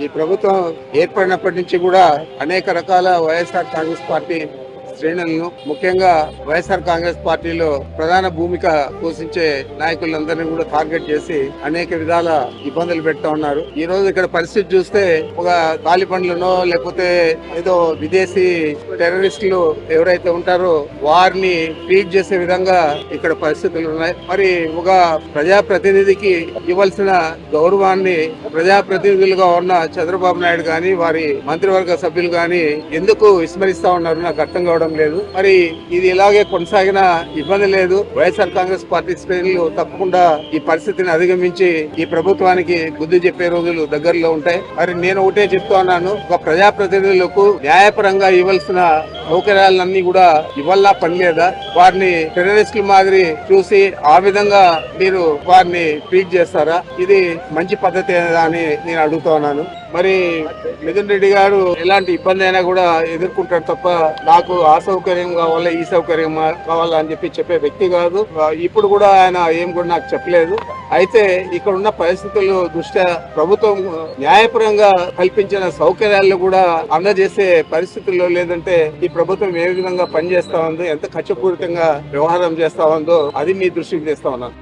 ఈ ప్రభుత్వం ఏర్పడినప్పటి నుంచి కూడా అనేక రకాల వైఎస్ఆర్ కాంగ్రెస్ పార్టీ శ్రేణులను ముఖ్యంగా వైఎస్ఆర్ కాంగ్రెస్ పార్టీలో ప్రధాన భూమిక పోషించే నాయకులందరినీ కూడా టార్గెట్ చేసి అనేక విధాల ఇబ్బందులు పెడతా ఉన్నారు. ఈ రోజు ఇక్కడ పరిస్థితి చూస్తే ఒక తాలిబండ్లనో లేకపోతే ఏదో విదేశీ టెర్రరిస్టులు ఎవరైతే ఉంటారో వారిని ట్రీట్ చేసే విధంగా ఇక్కడ పరిస్థితులు ఉన్నాయి. మరి ఒక ప్రజాప్రతినిధికి ఇవ్వాల్సిన గౌరవాన్ని ప్రజాప్రతినిధులుగా ఉన్న చంద్రబాబు నాయుడు గాని వారి మంత్రివర్గ సభ్యులు గాని ఎందుకు విస్మరిస్తా ఉన్నారు? నాకు అర్థం కావడం లేదు. మరి ఇది ఇలాగే కొనసాగినా ఇబ్బంది లేదు. వైఎస్ఆర్ కాంగ్రెస్ పార్టీ శ్రేణులు తప్పకుండా ఈ పరిస్థితిని అధిగమించి ఈ ప్రభుత్వానికి బుద్ధి చెప్పే రోజులు దగ్గరలో ఉంటాయి. మరి నేను ఒకటే చెప్తా ఉన్నాను. ఒక ప్రజాప్రతినిధులకు న్యాయపరంగా ఇవ్వాల్సిన సౌకర్యాలన్నీ కూడా ఇవ్వాలా పని లేదా వారిని టెర్రరిస్టుల మాదిరి చూసి ఆ విధంగా మీరు వారిని ట్రీట్ చేస్తారా? ఇది మంచి పద్ధతి అని నేను అడుగుతా ఉన్నాను. మరి మిథున్ రెడ్డి గారు ఎలాంటి ఇబ్బంది అయినా కూడా ఎదుర్కొంటారు తప్ప నాకు ఆ సౌకర్యం కావాలా ఈ సౌకర్యం కావాలా అని చెప్పి చెప్పే వ్యక్తి కాదు. ఇప్పుడు కూడా ఆయన ఏం కూడా నాకు చెప్పలేదు. అయితే ఇక్కడ ఉన్న పరిస్థితుల దృష్ట్యా ప్రభుత్వం న్యాయపరంగా కల్పించిన సౌకర్యాలను కూడా అందజేసే పరిస్థితుల్లో లేదంటే ఈ ప్రభుత్వం ఏ విధంగా పనిచేస్తా ఉందో ఎంత ఖర్చుపూరితంగా వ్యవహారం చేస్తా ఉందో అది మీ దృష్టికి తెస్తా ఉన్నాను.